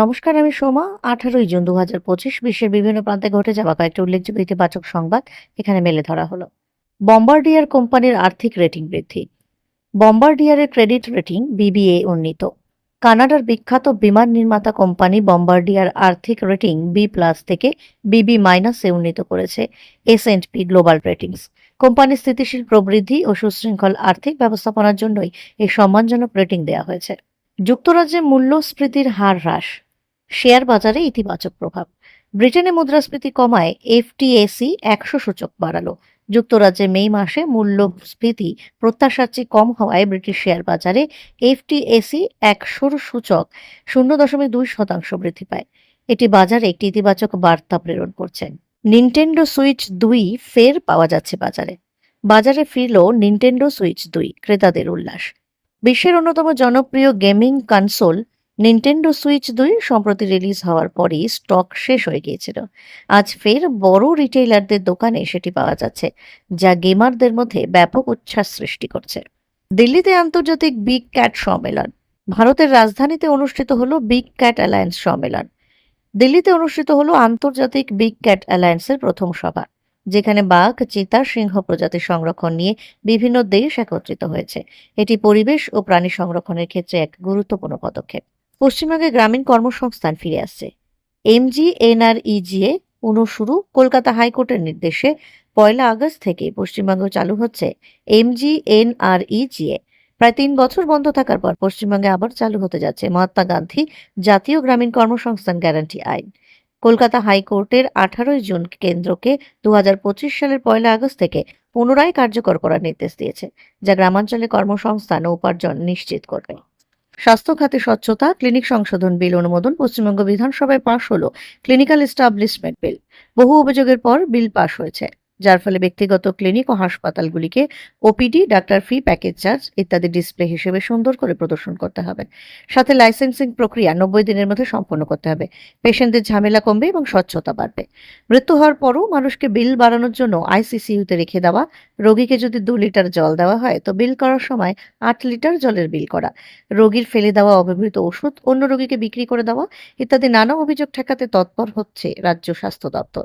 নমস্কার, আমি সোমা। আঠারোই জুন দু হাজার পঁচিশ বিশ্বের বিভিন্ন প্রান্তে ঘটে যাওয়া কয়েকটি উল্লেখযোগ্য ইতিবাচক সংবাদ এখানে মেলে ধরা হলো। বম্বার্ডিয়ার কোম্পানির আর্থিক রেটিং বৃদ্ধি। বম্বার্ডিয়ারের ক্রেডিট রেটিং বিবিএ উন্নীত। কানাডার বিখ্যাত বিমান নির্মাতা কোম্পানি বম্বার্ডিয়ার আর্থিক রেটিং বি প্লাস থেকে বিবি মাইনাসে উন্নীত করেছে S and P Global Ratings কোম্পানির স্থিতিশীল প্রবৃদ্ধি ও সুশৃঙ্খল আর্থিক ব্যবস্থাপনার জন্যই এই সম্মানজনক রেটিং দেওয়া হয়েছে। যুক্তরাজ্যে মূল্যস্ফীতির হার হ্রাস, শেয়ার বাজারে ইতিবাচক প্রভাব। ব্রিটেনে মুদ্রাস্ফীতি কমায় এফটিএসি একশো সূচক বাড়ালো। যুক্তরাজ্যে মে মাসে মূল্যস্ফীতি প্রত্যাশার চেয়ে কম হওয়ায় ব্রিটিশ শেয়ার বাজারে এফটিএসি একশোর সূচক শূন্য দশমিক দুই শতাংশ বৃদ্ধি পায়। এটি বাজারে একটি ইতিবাচক বার্তা প্রেরণ করছে। নিনটেন্ডো সুইচ দুই ফের পাওয়া যাচ্ছে বাজারে। বাজারে ফিরল নিনটেন্ডো সুইচ দুই, ক্রেতাদের উল্লাস। বিশ্বের অন্যতম জনপ্রিয় গেমিং কনসোল নিনটেন্ডো সুইচ দুই সম্প্রতি রিলিজ হওয়ার পরেই স্টক শেষ হয়ে গিয়েছিল। আজ ফের বড় রিটেইলারদের দোকানে সেটি পাওয়া যাচ্ছে, যা গেমারদের মধ্যে ব্যাপক উচ্ছ্বাস সৃষ্টি করছে। দিল্লিতে আন্তর্জাতিক বিগ ক্যাট সম্মেলন, ভারতের রাজধানীতে অনুষ্ঠিত হলো বিগ ক্যাট অ্যালায়েন্স সম্মেলন। দিল্লিতে অনুষ্ঠিত হলো আন্তর্জাতিক বিগ ক্যাট অ্যালায়েন্সের প্রথম সভা। যেখানে বাঘ, চিতা, সিংহ প্রজাতি সংরক্ষণ নিয়ে বিভিন্ন দেশ একত্রিত হয়েছে। এটি পরিবেশ ও প্রাণী সংরক্ষণের ক্ষেত্রে এক গুরুত্বপূর্ণ পদক্ষেপ। পশ্চিমবঙ্গে গ্রামীণ কর্মসংস্থান ফিরে আসছে। এমজি এনআরইজিএ পুনঃশুরু কলকাতা হাইকোর্টের নির্দেশে পয়লা আগস্ট থেকে পশ্চিমবঙ্গে চালু হচ্ছে এমজি এনআরইজিএ প্রায় তিন বছর বন্ধ থাকার পর পশ্চিমবঙ্গে আবার চালু হতে যাচ্ছে মহাত্মা গান্ধী জাতীয় গ্রামীণ কর্মসংস্থান গ্যারান্টি আইন। কলকাতা হাইকোর্টের আঠারোই জুন কেন্দ্রকে দুহাজার পঁচিশ সালের পয়লা আগস্ট থেকে পুনরায় কার্যকর করার নির্দেশ দিয়েছে, যা গ্রামাঞ্চলে কর্মসংস্থান ও উপার্জন নিশ্চিত করবে। স্বাস্থ্য খাতে স্বচ্ছতা, ক্লিনিক সংশোধন বিল অনুমোদন, পশ্চিমবঙ্গ বিধানসভায় পাশ হল ক্লিনিক্যাল এস্টাবলিশমেন্ট বিল। বহু অভিযোগের পর বিল পাশ হয়েছে। যার ফলে ব্যক্তিগত ক্লিনিক ও হাসপাতালগুলিকে OPD doctor fee, package charge ইত্যাদি ডিসপ্লে হিসেবে সুন্দর করে প্রদর্শন করতে হবে। সাথে লাইসেন্সিং প্রক্রিয়া নব্বই দিনের মধ্যে সম্পন্ন করতে হবে। পেশেন্টদের ঝামেলা কমবে এবং স্বচ্ছতা বাড়বে। মৃত্যু হওয়ার পরও মানুষকে বিল বাড়ানোর জন্য আইসিসিইউতে রেখে দেওয়া, রোগীকে যদি দু লিটার জল দেওয়া হয় তো বিল করার সময় আট লিটার জলের বিল করা, রোগীর ফেলে দেওয়া অব্যবহৃত ওষুধ অন্য রোগীকে বিক্রি করে দেওয়া ইত্যাদি নানা অভিযোগ ঠেকাতে তৎপর হচ্ছে রাজ্য স্বাস্থ্য দপ্তর।